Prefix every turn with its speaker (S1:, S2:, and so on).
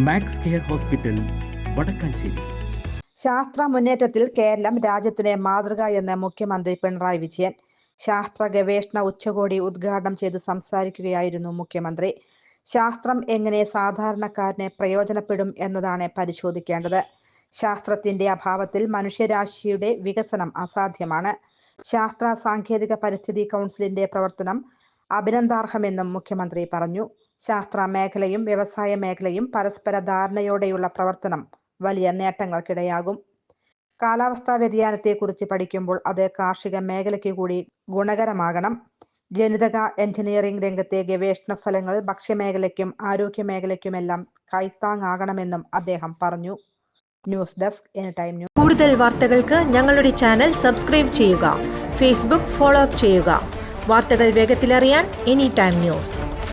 S1: Max Care Hospital Vadakkanchery.
S2: ശാസ്ത്ര മുന്നേറ്റത്തിൽ കേരളം രാജ്യത്തിന് മാതൃക എന്ന് മുഖ്യമന്ത്രി പിണറായി വിജയൻ ശാസ്ത്ര ഗവേഷണ ഉച്ചകോടി ഉദ്ഘാടനം ചെയ്ത് സംസാരിക്കുകയായിരുന്നു മുഖ്യമന്ത്രി. ശാസ്ത്രം എങ്ങനെ സാധാരണക്കാരനെ പ്രയോജനപ്പെടും എന്നതാണ് പരിശോധിക്കേണ്ടത്. ശാസ്ത്രത്തിന്റെ അഭാവത്തിൽ മനുഷ്യരാശിയുടെ വികസനം അസാധ്യമാണ്. ശാസ്ത്ര സാങ്കേതിക പരിസ്ഥിതി കൗൺസിലിന്റെ പ്രവർത്തനം അഭിനന്ദാർഹമെന്നും മുഖ്യമന്ത്രി പറഞ്ഞു. ശാസ്ത്ര മേഖലയും വ്യവസായ മേഖലയും പരസ്പര ധാരണയോടെയുള്ള പ്രവർത്തനം വലിയ നേട്ടങ്ങൾക്കിടയാകും. കാലാവസ്ഥാ വ്യതിയാനത്തെക്കുറിച്ച് പഠിക്കുമ്പോൾ അത് കാർഷിക മേഖലയ്ക്ക് കൂടി ഗുണകരമാകണം. ജനിതക എഞ്ചിനീയറിംഗ് രംഗത്തെ ഗവേഷണ ഫലങ്ങൾ ഭക്ഷ്യമേഖലയ്ക്കും ആരോഗ്യ മേഖലയ്ക്കുമെല്ലാം കൈത്താങ്ങാകണമെന്നും അദ്ദേഹം പറഞ്ഞു. News desk any time news.
S3: കൂടുതൽ വാർത്തകൾക്ക് ഞങ്ങളുടെ ചാനൽ സബ്സ്ക്രൈബ് ചെയ്യുക ഫേസ്ബുക്ക് ഫോളോ അപ്പ് ചെയ്യുക. വാർത്തകൾ വേഗത്തിലറിയാൻ എനി ടൈം ന്യൂസ്.